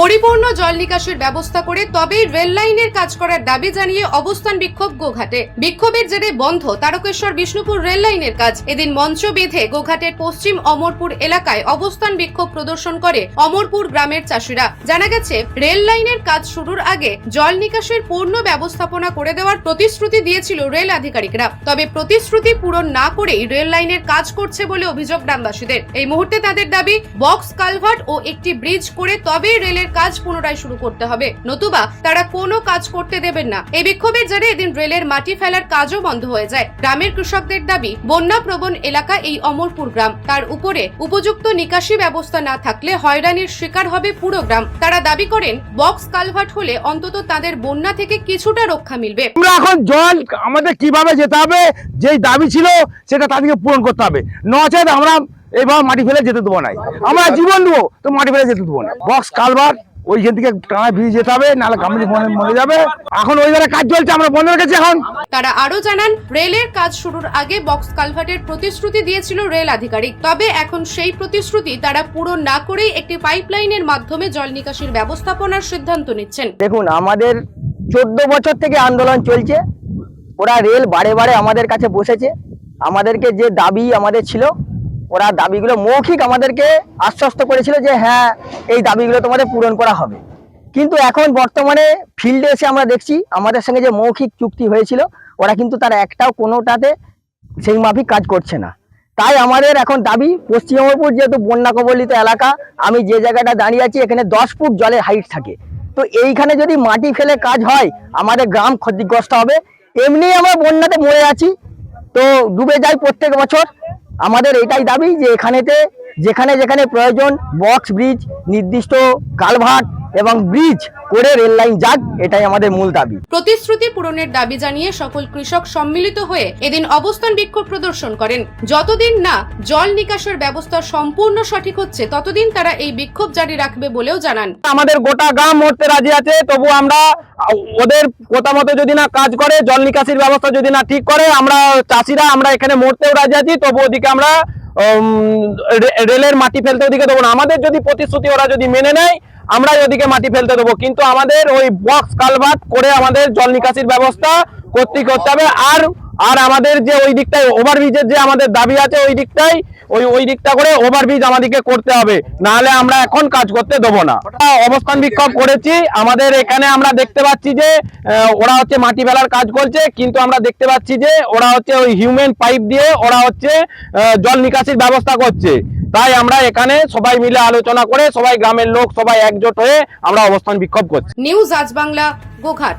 পরিপূর্ণ জল নিকাশের ব্যবস্থা করে তবেই রেল লাইনের কাজ করার দাবি জানিয়ে অবস্থান বিক্ষোভ গোঘাটে। বিক্ষোভের জেরে বন্ধ তারকেশ্বর বিষ্ণুপুর রেল লাইনের কাজ। এদিন মঞ্চ বেঁধে গোঘাটের পশ্চিম অমরপুর এলাকায় অবস্থান বিক্ষোভ প্রদর্শন করে অমরপুর গ্রামের চাষিরা। জানা গেছে, রেল লাইনের কাজ শুরুর আগে জল নিকাশের পূর্ণ ব্যবস্থাপনা করে দেওয়ার প্রতিশ্রুতি দিয়েছিল রেল আধিকারিকরা। তবে প্রতিশ্রুতি পূরণ না করেই রেল লাইনের কাজ করছে বলে অভিযোগ গ্রামবাসীদের। এই মুহূর্তে তাদের দাবি, বক্স কালভার্ট ও একটি ব্রিজ করে তবেই রেলের কাজ পুনরায় শুরু করতে হবে। নতুবা তারা কোনো কাজ করতে দেবেন না। এই বিক্ষোভের জেরে এদিন রেলের মাটি ফেলার কাজও বন্ধ হয়ে যায়। গ্রামের কৃষকদের দাবি বন্যা প্রবণ এলাকা এই অমরপুর গ্রাম। তার উপরে উপযুক্ত নিকাশি ব্যবস্থা না থাকলে হয়রানির শিকার হবে পুরো গ্রাম। তারা দাবি করেন, বক্স কালভার্ট হলে অন্তত তাদের বন্যা থেকে কিছুটা রক্ষা মিলবে। এখন জল আমাদের কীভাবে যেতে হবে? যেই দাবি ছিল, সেটা তাদেরকে পূরণ করতে হবে। নচেত আমরা এইভাবে মাটি ফেলে যেতে দেবো না আমরা জীবন দেবো তো মাটি ফেলে যেতে দেবো না। বক্স কালবার ওইখান থেকে টানা ভিজে যেতে হবে নাহলে কামড়ি মনে যাবে। এখন ওই কাজ চলছে আমরা বন্ধ রেখেছি এখন। তারা আরও জানান রেলের কাজ শুরুর আগে বক্স কালভার্টের প্রতিশ্রুতি দিয়েছিল রেল আধিকারিক। তবে এখন সেই প্রতিশ্রুতি তারা পূরণ না করেই একটি পাইপলাইনের মাধ্যমে জল নিকাশির ব্যবস্থাপনার সিদ্ধান্ত নিচ্ছেন। দেখুন আমাদের চোদ্দ বছর থেকে আন্দোলন চলছে। ওরা রেল বারে বারে আমাদের কাছে বসেছে। আমাদেরকে যে দাবি আমাদের ছিল ওরা দাবিগুলো মৌখিক আমাদেরকে আশ্বস্ত করেছিল যে হ্যাঁ এই দাবিগুলো তোমাদের পূরণ করা হবে। কিন্তু এখন বর্তমানে ফিল্ডে এসে আমরা দেখছি আমাদের সঙ্গে যে মৌখিক চুক্তি হয়েছিল, ওরা কিন্তু তার একটাও কোনোটাতে সেই মাফিক কাজ করছে না। তাই আমাদের এখন দাবি পশ্চিমবঙ্গপুর যেহেতু বন্যা কবলিত এলাকা, আমি যে জায়গাটা দাঁড়িয়ে আছি এখানে দশ ফুট জলের হাইট থাকে। তো এইখানে যদি মাটি ফেলে কাজ হয়, আমাদের গ্রাম ক্ষতিগ্রস্ত হবে। এমনি আমরা বন্যাতে মরে আছি। তো ডুবে যাই প্রত্যেক বছর। আমাদের এটাই দাবি যে এখানেতে যেখানে যেখানে প্রয়োজন বক্স ব্রিজ নির্দিষ্ট কালভার্ট এবং ব্রিজ করে রেল লাইন যাক এটাই আমাদের মূল দাবি। প্রতিশ্রুতি পূরণের দাবি জানিয়ে সকল কৃষক সম্মিলিত হয়ে এদিন অবস্থান বিক্ষোভ প্রদর্শন করেন। যতদিন না জল নিকাশের ব্যবস্থা সম্পূর্ণ সঠিক হচ্ছে ততদিন তারা এই বিক্ষোভ জারি রাখবে বলেও জানান। আমাদের গোটা গ্রাম মরতে রাজি আছে তবু আমরা ওদের কথা মতো যদি না কাজ করে জল নিকাশির ব্যবস্থা যদি না ঠিক করে আমরা চাষিরা আমরা এখানে মরতেও রাজি আছি তবু ওদিকে আমরা রেলের মাটি ফেলতে ওদিকে দেবো না। আমাদের যদি প্রতিশ্রুতি, ওরা যদি মেনে নেয়, আমরাই ওদিকে মাটি ফেলতে দেবো। কিন্তু আমাদের ওই বক্স কালভার্ট করে আমাদের জল নিকাশির ব্যবস্থা করতে করতে হবে। আর আর আমাদের যে ওই দিকটায় ওভারব্রিজের যে আমাদের দাবি আছে ওই দিকটাই ওই ওই দিকটা করে ওভারব্রিজ আমাদেরকে করতে হবে। নাহলে আমরা এখন কাজ করতে দেবো না। অবস্থান বিক্ষোভ করেছি। আমাদের এখানে আমরা দেখতে পাচ্ছি যে ওরা হচ্ছে মাটি ফেলার কাজ করছে, কিন্তু আমরা দেখতে পাচ্ছি যে, ওরা হচ্ছে ওই হিউম্যান পাইপ দিয়ে ওরা হচ্ছে জল নিকাশির ব্যবস্থা করছে। তাই আমরা এখানে সবাই মিলে আলোচনা করে, সবাই গ্রামের লোক সবাই একজোট হয়ে আমরা অবস্থান বিক্ষোভ করছি। নিউজ আজ বাংলা, গোঘাট।